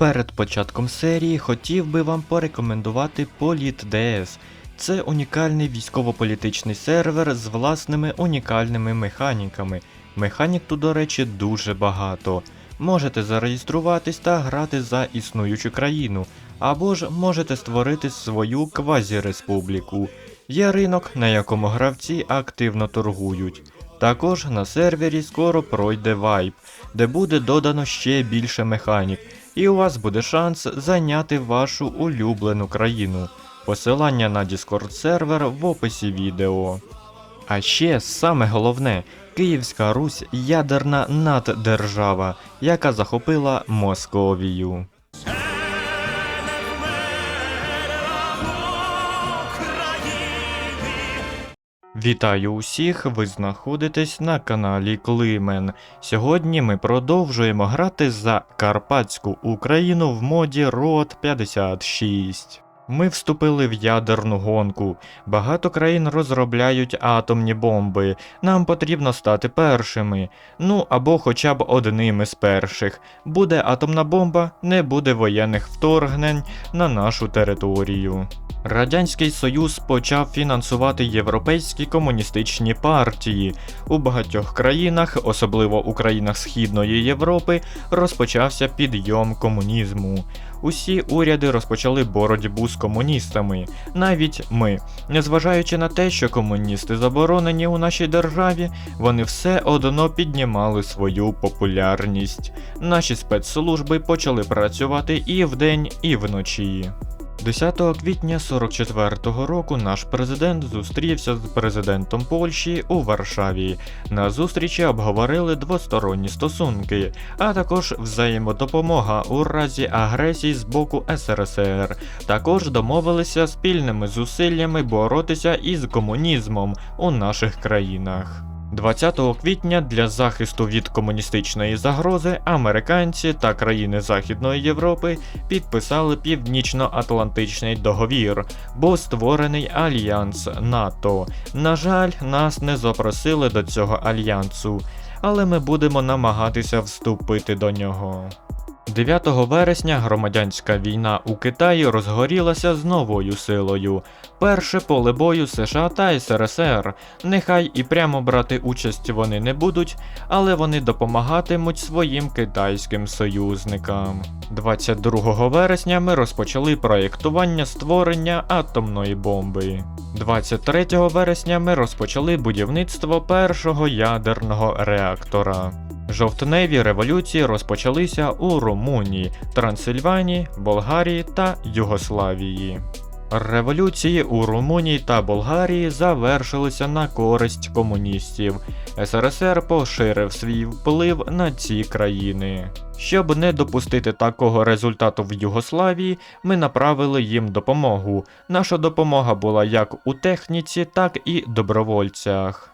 Перед початком серії хотів би вам порекомендувати ДС. Це унікальний військово-політичний сервер з власними унікальними механіками. Механік тут, до речі, дуже багато. Можете зареєструватись та грати за існуючу країну, або ж можете створити свою квазі-республіку. Є ринок, на якому гравці активно торгують. Також на сервері скоро пройде вайп, де буде додано ще більше механік, і у вас буде шанс зайняти вашу улюблену країну. Посилання на Discord сервер в описі відео. А ще саме головне, Київська Русь ядерна наддержава, яка захопила Московію. Вітаю усіх! Ви знаходитесь на каналі Климен. Сьогодні ми продовжуємо грати за Карпатську Україну в моді ROT 56. Ми вступили в ядерну гонку. Багато країн розробляють атомні бомби. Нам потрібно стати першими. Ну або хоча б одними з перших. Буде атомна бомба, не буде воєнних вторгнень на нашу територію. Радянський Союз почав фінансувати європейські комуністичні партії. У багатьох країнах, особливо у країнах Східної Європи, розпочався підйом комунізму. Усі уряди розпочали боротьбу з комуністами, навіть ми. Незважаючи на те, що комуністи заборонені у нашій державі, вони все одно піднімали свою популярність. Наші спецслужби почали працювати і вдень, і вночі. 10 квітня 44-го року наш президент зустрівся з президентом Польщі у Варшаві. На зустрічі обговорили двосторонні стосунки, а також взаємодопомога у разі агресії з боку СРСР. Також домовилися спільними зусиллями боротися із комунізмом у наших країнах. 20 квітня для захисту від комуністичної загрози американці та країни Західної Європи підписали Північно-Атлантичний договір, був створений альянс НАТО. На жаль, нас не запросили до цього альянсу, але ми будемо намагатися вступити до нього. 9 вересня громадянська війна у Китаї розгорілася з новою силою. Перше поле бою США та СРСР. Нехай і прямо брати участь вони не будуть, але вони допомагатимуть своїм китайським союзникам. 22 вересня ми розпочали проєктування створення атомної бомби. 23 вересня ми розпочали будівництво першого ядерного реактора. Жовтневі революції розпочалися у Румунії, Трансильванії, Болгарії та Югославії. Революції у Румунії та Болгарії завершилися на користь комуністів. СРСР поширив свій вплив на ці країни. Щоб не допустити такого результату в Югославії, ми направили їм допомогу. Наша допомога була як у техніці, так і добровольцях.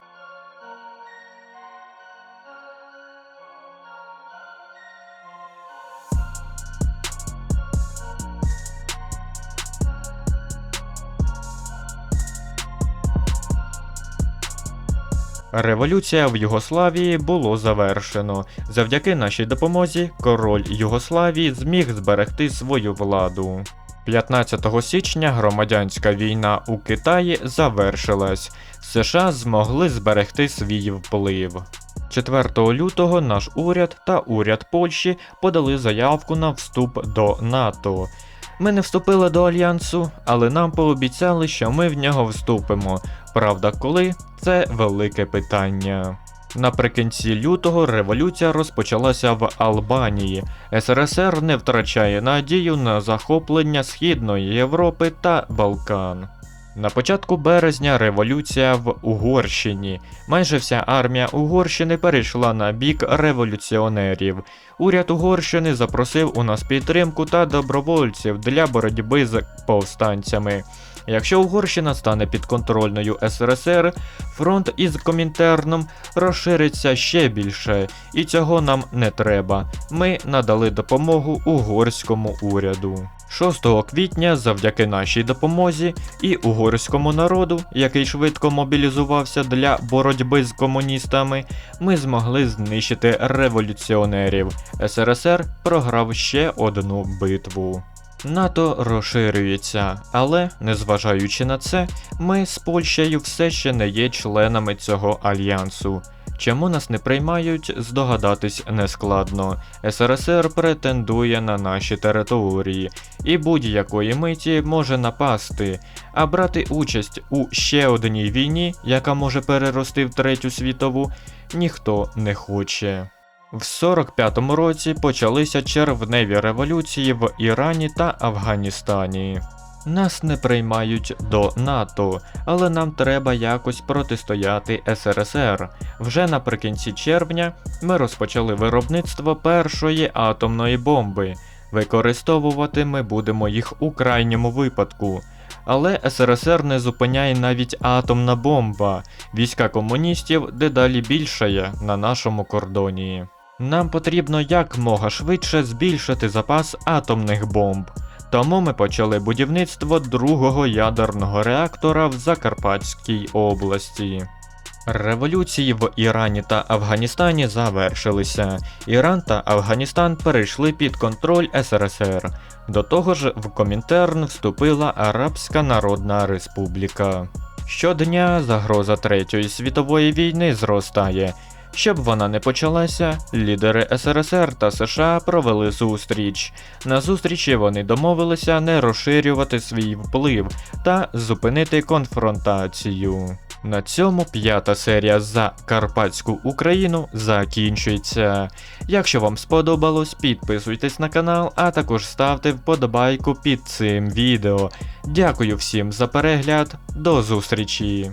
Революція в Югославії було завершено. Завдяки нашій допомозі король Югославії зміг зберегти свою владу. 15 січня громадянська війна у Китаї завершилась. США змогли зберегти свій вплив. 4 лютого наш уряд та уряд Польщі подали заявку на вступ до НАТО. Ми не вступили до альянсу, але нам пообіцяли, що ми в нього вступимо. Правда, коли це велике питання. Наприкінці лютого революція розпочалася в Албанії. СРСР не втрачає надію на захоплення Східної Європи та Балкан. На початку березня революція в Угорщині. Майже вся армія Угорщини перейшла на бік революціонерів. Уряд Угорщини запросив у нас підтримку та добровольців для боротьби з повстанцями. Якщо Угорщина стане підконтрольною СРСР, фронт із Комінтерном розшириться ще більше, і цього нам не треба. Ми надали допомогу угорському уряду. 6 квітня, завдяки нашій допомозі і угорському народу, який швидко мобілізувався для боротьби з комуністами, ми змогли знищити революціонерів. СРСР програв ще одну битву. НАТО розширюється, але, незважаючи на це, ми з Польщею все ще не є членами цього альянсу. Чому нас не приймають, здогадатись нескладно. СРСР претендує на наші території і будь-якої миті може напасти, а брати участь у ще одній війні, яка може перерости в третю світову, ніхто не хоче. В 45-му році почалися червневі революції в Ірані та Афганістані. Нас не приймають до НАТО, але нам треба якось протистояти СРСР. Вже наприкінці червня ми розпочали виробництво першої атомної бомби. Використовувати ми будемо їх у крайньому випадку. Але СРСР не зупиняє навіть атомна бомба. Війська комуністів дедалі більшає на нашому кордоні. Нам потрібно якмога швидше збільшити запас атомних бомб. Тому ми почали будівництво другого ядерного реактора в Закарпатській області. Революції в Ірані та Афганістані завершилися. Іран та Афганістан перейшли під контроль СРСР. До того ж, в Комінтерн вступила Арабська Народна Республіка. Щодня загроза Третьої світової війни зростає. Щоб вона не почалася, лідери СРСР та США провели зустріч. На зустрічі вони домовилися не розширювати свій вплив та зупинити конфронтацію. На цьому п'ята серія за Карпатську Україну закінчується. Якщо вам сподобалось, підписуйтесь на канал, а також ставте вподобайку під цим відео. Дякую всім за перегляд, до зустрічі!